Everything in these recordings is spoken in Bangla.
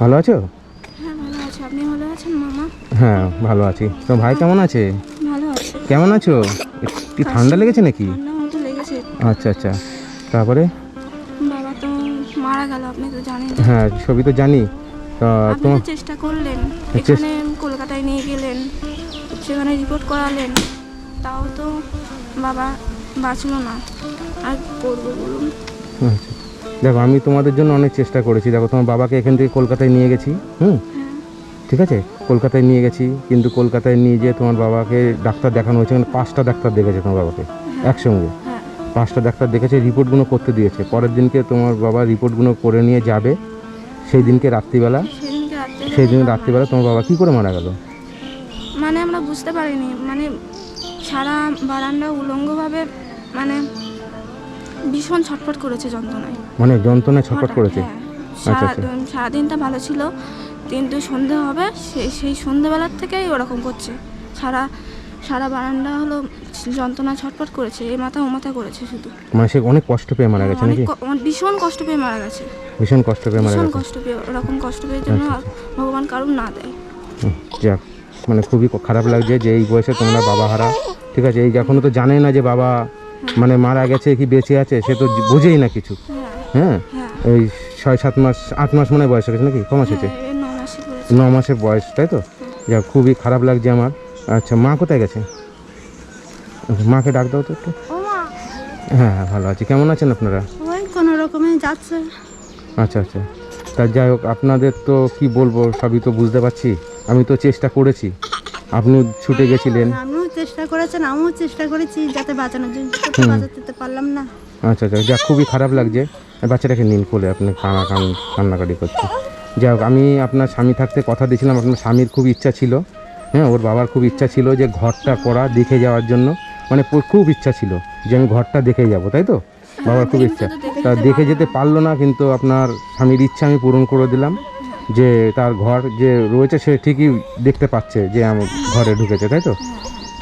ভালো আছো? হ্যাঁ ভালো আছে। আপনি ভালো আছেন মামা? হ্যাঁ ভালো আছি। তো ভাই কেমন আছে? ভালো আছে। কেমন আছো? কি ঠান্ডা লেগেছে নাকি? ঠান্ডা লেগেছে। আচ্ছা আচ্ছা। তারপরে? বাবা তো মারা গেল আপনি তো জানেন। হ্যাঁ ছবি তো জানি। তা তোমার তো চেষ্টা করলেন। এখানে কলকাতায় নিয়ে গেলেন সেখানে রিপোর্ট করালেন। তাও তো বাবা বাঁচলো না। আর করব বলুন? আচ্ছা। দেখো আমি তোমাদের জন্য অনেক চেষ্টা করেছি। দেখো তোমার বাবাকে এখান থেকে কলকাতায় নিয়ে গেছি হুম? হ্যাঁ ঠিক আছে? কলকাতায় নিয়ে গেছি কিন্তু কলকাতায় নিয়ে যেয়ে তোমার বাবাকে ডাক্তার দেখানো হয়েছে। মানে পাঁচটা ডাক্তার দেখেছে তোমার বাবাকে একসঙ্গে। হ্যাঁ। পাঁচটা ডাক্তার দেখেছে রিপোর্টগুলো করতে দিয়েছে। পরের দিনকে তোমার বাবা রিপোর্টগুলো করে নিয়ে যাবে। সেই দিনকে রাত্রিবেলা সেই দিন রাত্রিবেলা তোমার বাবা কী করে মারা গেল? মানে আমরা বুঝতে পারিনি। মানে সারা বারান্দা উলঙ্গভাবে মানে ভীষণ ছটফট করেছে যন্ত্রণায়। মানে যন্ত্রণায় ছটফট করেছে? হ্যাঁ। আচ্ছা, আচ্ছা। সারাদিনটা ভালো ছিল। কিন্তু সন্ধে হবে সেই সেই সন্ধেবেলার থেকেই ওরকম করছে। সারা সারা বারান্দা হলো যন্ত্রণা ছটফট করেছে এই মাথা ও মাথা করেছে শুধু। মানে সে অনেক কষ্ট পেয়ে মারা গেছে অনেক নাকি? ভীষণ কষ্ট পেয়ে মারা গেছে। ভীষণ কষ্ট পেয়ে মারা ভীষণ গেছে। কষ্ট পেয়ে ওরকম কষ্ট পেয়ে জন্য আচ্ছা, ভগবান কারুর না দেয়। যাক মানে খুবই খারাপ লাগছে যে এই বয়সে তোমরা বাবা হারা ঠিক আছে? এই এখনও তো জানে না যে বাবা মানে মারা গেছে কি বেঁচে আছে সে তো বোঝেই না কিছু। হ্যাঁ। হ্যাঁ? হ্যাঁ। এই ছয় সাত মাস আট মাস মনে হয় বয়স হয়েছে নাকি? কমাস হয়েছে? হ্যাঁ, মাসে করেছে ন মাসের বয়স তাই তো? যা খুবই খারাপ লাগছে আমার। আচ্ছা মা কোথায় গেছে? মাকে ডাক দাও তো একটু। হ্যাঁ হ্যাঁ ভালো আছি। কেমন আছেন আপনারা? কোনো রকমে যাচ্ছে। আচ্ছা আচ্ছা। তা যাই হোক আপনাদের তো কি বলব সবই তো বুঝতে পারছি। আমি তো চেষ্টা করেছি। আপনি ছুটে গেছিলেন। চেষ্টা করেছেন আমিও চেষ্টা করেছি যাতে বাঁচানোর জন্য বাঁচাতে পারলাম না। আচ্ছা আচ্ছা যা খুবই খারাপ লাগছে। বাচ্চাটাকে নিন কোলে আপনি কানা কান কান্নাকাটি করছে যাই হোক আমি আপনার স্বামী থাকতে কথা দিয়েছিলাম আপনার স্বামীর খুব ইচ্ছা ছিল। হ্যাঁ ওর বাবার খুব ইচ্ছা ছিল যে ঘরটা করা দেখে যাওয়ার জন্য। মানে খুব ইচ্ছা ছিল যে আমি ঘরটা দেখে যাব তাই তো? বাবার খুব ইচ্ছা। তা দেখে যেতে পারল না কিন্তু আপনার স্বামীর ইচ্ছা আমি পূরণ করে দিলাম। যে তার ঘর যে রয়েছে সে ঠিকই দেখতে পাচ্ছে যে আমার ঘরে ঢুকেছে তাই তো?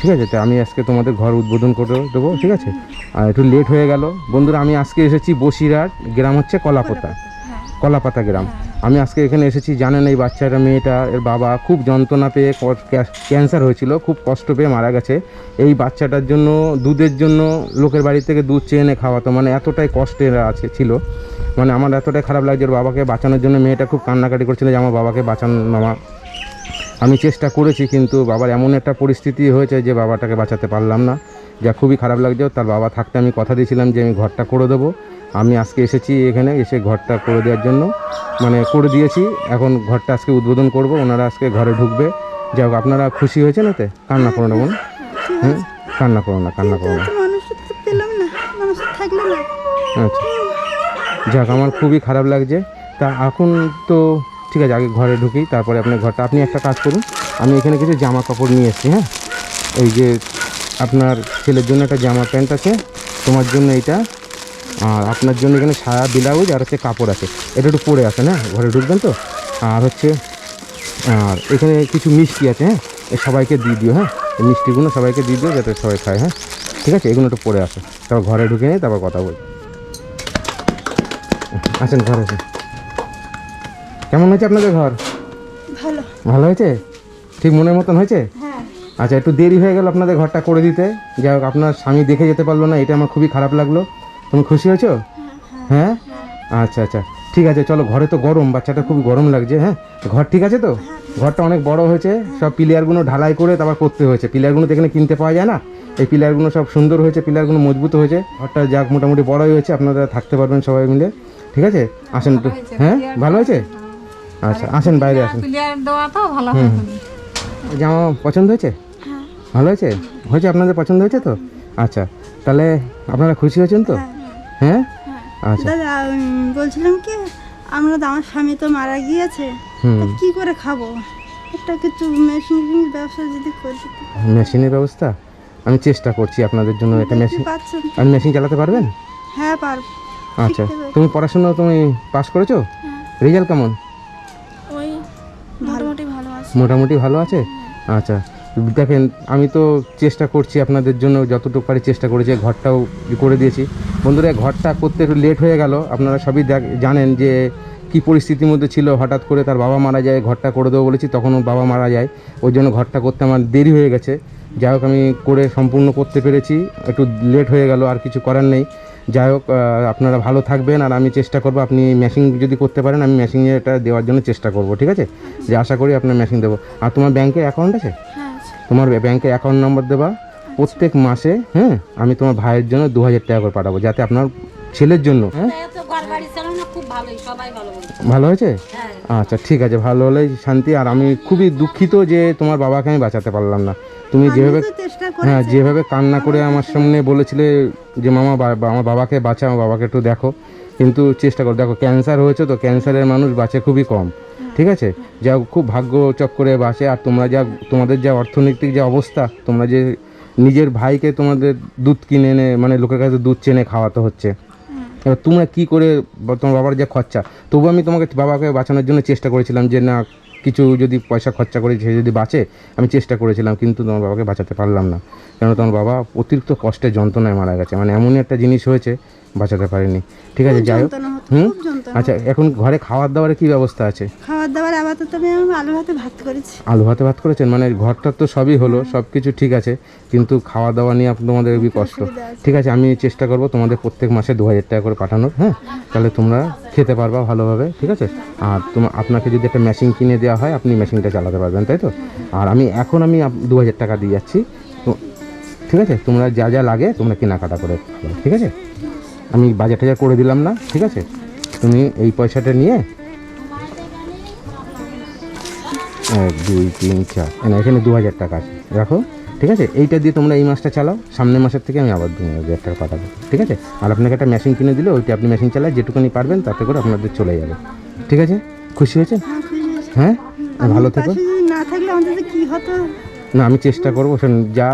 ঠিক আছে তো আমি আজকে তোমাদের ঘর উদ্বোধন করে দেবো ঠিক আছে? আর একটু লেট হয়ে গেল। বন্ধুরা আমি আজকে এসেছি বসিরহাট গ্রাম হচ্ছে কলাপাতা। হ্যাঁ। কলাপাতা গ্রাম। আমি আজকে এখানে এসেছি জানেন এই বাচ্চাটা মেয়েটা এর বাবা খুব যন্ত্রণা পেয়ে ক্যা- ক্যান্সার হয়েছিল খুব কষ্ট পেয়ে মারা গেছে। এই বাচ্চাটার জন্য দুধের জন্য লোকের বাড়ি থেকে দুধ চেয়ে এনে খাওয়াতো মানে এতটাই কষ্টের আছে ছিল। মানে আমার এতটাই খারাপ লাগছে ওর বাবাকে বাঁচানোর জন্য মেয়েটা খুব কান্নাকাটি করছিল যে আমার বাবাকে বাঁচান মামা। আমি চেষ্টা করেছি কিন্তু বাবার এমন একটা পরিস্থিতি হয়েছে যে বাবাটাকে বাঁচাতে পারলাম না। যা খুবই খারাপ লাগছে তার বাবা থাকতে আমি কথা দিয়েছিলাম যে আমি ঘরটা করে দেবো। আমি আজকে এসেছি এখানে এসে ঘরটা করে দেওয়ার জন্য মানে করে দিয়েছি। এখন ঘরটা আজকে উদ্বোধন করব ওনারা আজকে ঘরে ঢুকবে। যাই হোক আপনারা খুশি হয়েছেন এতে? কান্না করো না বোন। হুম? কান্না করো না কান্না করো না। তো তো না। তো না। আচ্ছা। যাক আমার খুবই খারাপ লাগছে। তা এখন তো ঠিক আছে, আগে ঘরে ঢুকি তারপরে আপনার ঘরটা। আপনি একটা কাজ করুন, আমি এখানে কিছু জামা কাপড় নিয়ে এসেছি হ্যাঁ? এই যে আপনার ছেলের জন্য একটা জামা প্যান্ট আছে, তোমার জন্য এইটা আর আপনার জন্য এখানে সায়া ব্লাউজ আর হচ্ছে কাপড় আছে। এটা একটু পরে আছে না ঘরে ঢুকবেন তো? আর হচ্ছে, আর এখানে কিছু মিষ্টি আছে হ্যাঁ? সবাইকে দিয়ে দিও হ্যাঁ? মিষ্টিগুলো সবাইকে দিয়ে দিও যাতে সবাই খায় হ্যাঁ? ঠিক আছে, এগুলো একটু পরে আসে। তারপর ঘরে ঢুকে নিয়ে তারপর কথা বলি আসেন, ঘরে আসেন। কেমন হয়েছে আপনাদের ঘর? ভালো। ভালো হয়েছে? ঠিক মনের মতন হয়েছে? হ্যাঁ। আচ্ছা একটু দেরি হয়ে গেল আপনাদের ঘরটা করে দিতে। যাই হোক আপনার স্বামী দেখে যেতে পারল না এটা আমার খুবই খারাপ লাগল। তুমি খুশি হয়েছো? হ্যাঁ আচ্ছা আচ্ছা। ঠিক আছে চলো ঘরে তো গরম বাচ্চাটা খুব গরম লাগছে হ্যাঁ? ঘর ঠিক আছে তো? ঘরটা অনেক বড় হয়েছে সব পিলারগুলো ঢালাই করে তারপর করতে হয়েছে। পিলারগুলো তো এখানে কিনতে পাওয়া যায় না? এই পিলারগুলো সব সুন্দর হয়েছে পিলারগুলো মজবুত হয়েছে। ঘরটা যাক মোটামুটি বড়ই হয়েছে আপনারা থাকতে পারবেন সবাই মিলে। ঠিক আছে? আসেন হ্যাঁ? ভালো হয়েছে? আচ্ছা আসেন বাইরে আসেন। দেওয়া তো ভালো জামা পছন্দ হয়েছে? হ্যাঁ। ভালো হয়েছে? হয়েছে আপনাদের পছন্দ হয়েছে তো? আচ্ছা তাহলে আপনারা খুশি হয়েছেন তো? হ্যাঁ। আচ্ছা। দাদা বলছিলাম কি আমরা তো আমার স্বামী তো মারা গিয়েছে। কি করে খাব? একটা কিছু মেশিন ব্যবসা যদি করে। মেশিনের ব্যবস্থা? আমি চেষ্টা করছি আপনাদের জন্য একটা মেশিন। আপনি মেশিন চালাতে পারবেন? হ্যাঁ পারব। আচ্ছা তুমি পড়াশোনা তুমি পাস করেছ? রেজাল্ট কেমন? মোটামুটি ভালো আছে? আচ্ছা। দেখেন, আমি তো চেষ্টা করছি আপনাদের জন্য যতটুকু পারি চেষ্টা করেছি ঘরটাও করে দিয়েছি। বন্ধুরা, ঘরটা করতে একটু লেট হয়ে গেল। আপনারা সবই জানেন যে কি পরিস্থিতির মধ্যে ছিল। হঠাৎ করে তার বাবা মারা যায়, ঘরটা করে দেবো বলেছি, তখন বাবা মারা যায়। ওই জন্য ঘরটা করতে আমার দেরি হয়ে গেছে। যাই হোক, আমি করে সম্পূর্ণ করতে পেরেছি। একটু লেট হয়ে গেল, আর কিছু করার নেই। যাই হোক আপনারা ভালো থাকবেন আর আমি চেষ্টা করব আপনি মেশিন যদি করতে পারেন আমি মেশিনে এটা দেওয়ার জন্য চেষ্টা করব ঠিক আছে? যে আশা করি আপনার মেশিন দেবো। আর তোমার ব্যাংকের অ্যাকাউন্ট আছে? তোমার ব্যাংকের অ্যাকাউন্ট নম্বর দেবা। প্রত্যেক মাসে হ্যাঁ আমি তোমার ভাইয়ের জন্য দু হাজার টাকা করে পাঠাবো যাতে আপনার ছেলের জন্য হ্যাঁ? ভালো হয়েছে? হ্যাঁ। আচ্ছা ঠিক আছে ভালো হলেই শান্তি। আর আমি খুবই দুঃখিত যে তোমার বাবাকে আমি বাঁচাতে পারলাম না। তুমি যেভাবে হ্যাঁ যেভাবে কান্না করে আমার সামনে বলেছিলে যে মামা আমার বাবাকে বাঁচা আমার বাবাকে একটু দেখো। কিন্তু চেষ্টা করো। দেখো ক্যান্সার হয়েছে তো ক্যান্সারের মানুষ বাঁচে খুবই কম ঠিক আছে? যা খুব ভাগ্য চক্করে বাঁচে। আর তোমরা যা তোমাদের যা অর্থনৈতিক যে অবস্থা তোমরা যে নিজের ভাইকে তোমাদের দুধ কিনে এনে মানে লোকের কাছে দুধ চেনে খাওয়াতে হচ্ছে। এবার তোমরা কি করে তোমার বাবার যে খরচা? তবু আমি তোমাকে বাবাকে বাঁচানোর জন্য চেষ্টা করেছিলাম যে না কিছু যদি পয়সা খরচা করে সে যদি বাঁচে, আমি চেষ্টা করেছিলাম, কিন্তু তোমার বাবাকে বাঁচাতে পারলাম না। কেন তোমার বাবা অতিরিক্ত কষ্টে যন্ত্রণায় মারা গেছে। মানে এমনই একটা জিনিস হয়েছে, বাঁচাতে পারিনি। ঠিক আছে, যাই হোক। হুম? আচ্ছা এখন ঘরে খাওয়ার দাওয়ারের কি ব্যবস্থা আছে? খাবার দাবার আপাতত আমি আলু ভাতে ভাত করেছি। আলু ভাতে ভাত করেছেন? মানে ঘরটার তো সবই হলো সব কিছু ঠিক আছে কিন্তু খাওয়া দাওয়া নিয়ে তোমাদের খুবই কষ্ট। ঠিক আছে আমি চেষ্টা করব তোমাদের প্রত্যেক মাসে দু হাজার টাকা করে পাঠানোর হ্যাঁ? তাহলে তোমরা খেতে পারবা ভালোভাবে ঠিক আছে? আর তোমার আপনাকে যদি একটা মেশিন কিনে দেওয়া হয় আপনি মেশিনটা চালাতে পারবেন তাই তো? আর আমি এখন আমি দু হাজার টাকা দিয়ে যাচ্ছি। তো ঠিক আছে? তোমরা যা যা লাগে তোমরা কেনাকাটা করে ঠিক আছে? আমি বাজার টাজার করে দিলাম না ঠিক আছে? তুমি এই পয়সাটা নিয়ে এক দুই তিন চার। না এখানে দু হাজার টাকা আছে। রাখো ঠিক আছে? এইটা দিয়ে তোমরা এই মাসটা চালাও। সামনের মাসের থেকে আমি আবার দু হাজার টাকা পাঠাবো ঠিক আছে? আর আপনাকে একটা মেশিন কিনে দিলে ওইটা আপনি মেশিন চালায় যেটুকুনি পারবেন তাতে করে আপনাদের চলে যাবে। ঠিক আছে? খুশি হয়েছে? হ্যাঁ। হ্যাঁ? ভালো থেকো। না আমি চেষ্টা করব শোন, যা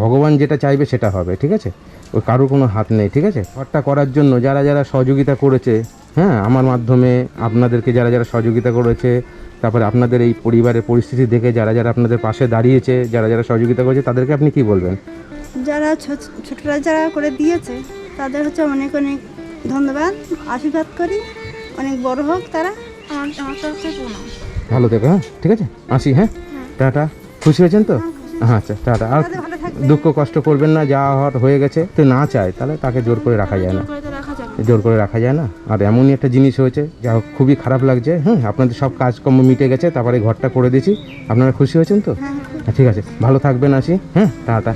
ভগবান যেটা চাইবে সেটা হবে ঠিক আছে? ওই কারোর কোনো হাত নেই ঠিক আছে? ঘরটা করার জন্য যারা যারা সহযোগিতা করেছে হ্যাঁ আমার মাধ্যমে আপনাদেরকে যারা যারা সহযোগিতা করেছে তারপরে আপনাদের এই পরিবারের পরিস্থিতি দেখে যারা যারা আপনাদের পাশে দাঁড়িয়েছে যারা যারা সহযোগিতা করেছে তাদেরকে আপনি কি বলবেন? যারা ছোটরা যারা করে দিয়েছে তাদের হচ্ছে অনেক অনেক ধন্যবাদ আশীর্বাদ করি অনেক বড় হোক তারা। আমার আমার তরফ প্রণাম। ভালো থেকো হ্যাঁ ঠিক আছে? আসি হ্যাঁ? টাটা। খুশি হয়েছেন তো? হ্যাঁ আচ্ছা টাটা। আর দুঃখ কষ্ট করবেন না যা হওয়ার হয়ে গেছে। তো না চায় তাহলে তাকে জোর করে রাখা যায় না। জোর করে রাখা যায় না। আর এমনই একটা জিনিস হয়েছে যা হোক খুবই খারাপ লাগছে। হ্যাঁ আপনাদের সব কাজকর্ম মিটে গেছে তারপরে ঘরটা করে দিয়েছি। আপনারা খুশি হয়েছেন তো? হ্যাঁ হ্যাঁ, ঠিক আছে ভালো থাকবেন আসি। হ্যাঁ টাটা।